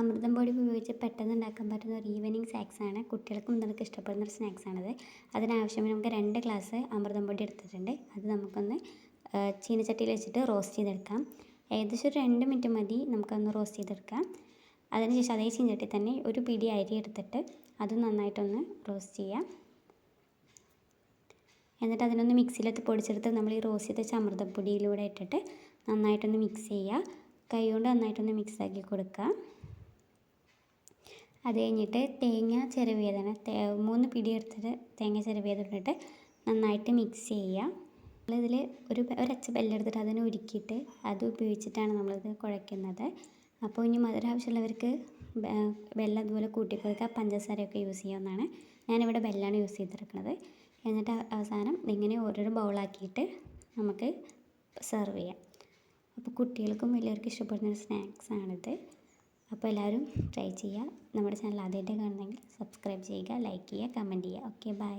അമൃതം പൊടി ഉപയോഗിച്ച് പെട്ടെന്ന് ഉണ്ടാക്കാൻ പറ്റുന്ന ഒരു ഈവനിങ് സ്നാക്സാണ് കുട്ടികൾക്കും നിങ്ങൾക്ക് ഇഷ്ടപ്പെടുന്ന ഒരു സ്നാക്സാണത് അതിനാവശ്യമായി നമുക്ക് രണ്ട് ഗ്ലാസ് അമൃതം പൊടി എടുത്തിട്ടുണ്ട്. അത് നമുക്കൊന്ന് ചീനച്ചട്ടിയിൽ വെച്ചിട്ട് റോസ്റ്റ് ചെയ്തെടുക്കാം. ഏകദേശം ഒരു രണ്ട് മിനിറ്റ് മതി നമുക്കൊന്ന് റോസ്റ്റ് ചെയ്തെടുക്കാം അതിനുശേഷം അതേ ചീനച്ചട്ടി തന്നെ ഒരു പിടി അരി എടുത്തിട്ട് അത് നന്നായിട്ടൊന്ന് റോസ്റ്റ് ചെയ്യാം. എന്നിട്ട് അതിനൊന്ന് മിക്സിയിലെത്തി പൊടിച്ചെടുത്ത് നമ്മൾ ഈ റോസ്റ്റ് ചെയ്ത അമൃതപ്പൊടിയിലൂടെ ഇട്ടിട്ട് നന്നായിട്ടൊന്ന് മിക്സ് ചെയ്യുക കൈ കൊണ്ട് നന്നായിട്ടൊന്ന് മിക്സാക്കി കൊടുക്കുക അത് കഴിഞ്ഞിട്ട് തേങ്ങ ചിരവിയതാണ് മൂന്ന് പിടി എടുത്തിട്ട് തേങ്ങ ചിരവിയതിട്ടിട്ട് നന്നായിട്ട് മിക്സ് ചെയ്യുക. നമ്മളിതിൽ ഒരു ഒരച്ച ബെല്ലെടുത്തിട്ട് അതിനെ ഉരുക്കിയിട്ട് അത് ഉപയോഗിച്ചിട്ടാണ് നമ്മളിത് കുഴയ്ക്കുന്നത്. അപ്പോൾ ഇനി മധുരം ആവശ്യമുള്ളവർക്ക് വെള്ളം അതുപോലെ കൂട്ടി കൊടുക്കുക. പഞ്ചസാരയൊക്കെ യൂസ് ചെയ്യാവുന്നതാണ്. ഞാനിവിടെ ബെല്ലാണ് യൂസ് ചെയ്തിരിക്കുന്നത്. എന്നിട്ട് അവസാനം ഇങ്ങനെ ഓരോരോ ബൗളാക്കിയിട്ട് നമുക്ക് സെർവ് ചെയ്യാം. അപ്പോൾ കുട്ടികൾക്കും വലിയവർക്കും ഇഷ്ടപ്പെടുന്ന ഒരു സ്നാക്സ് ആണിത്. അപ്പോൾ എല്ലാവരും ട്രൈ ചെയ്യുക. നമ്മുടെ ചാനൽ ആദ്യമായിട്ട് കാണുന്നതെങ്കിൽ സബ്സ്ക്രൈബ് ചെയ്യുക ലൈക്ക് ചെയ്യുക കമന്റ് ചെയ്യുക. Okay bye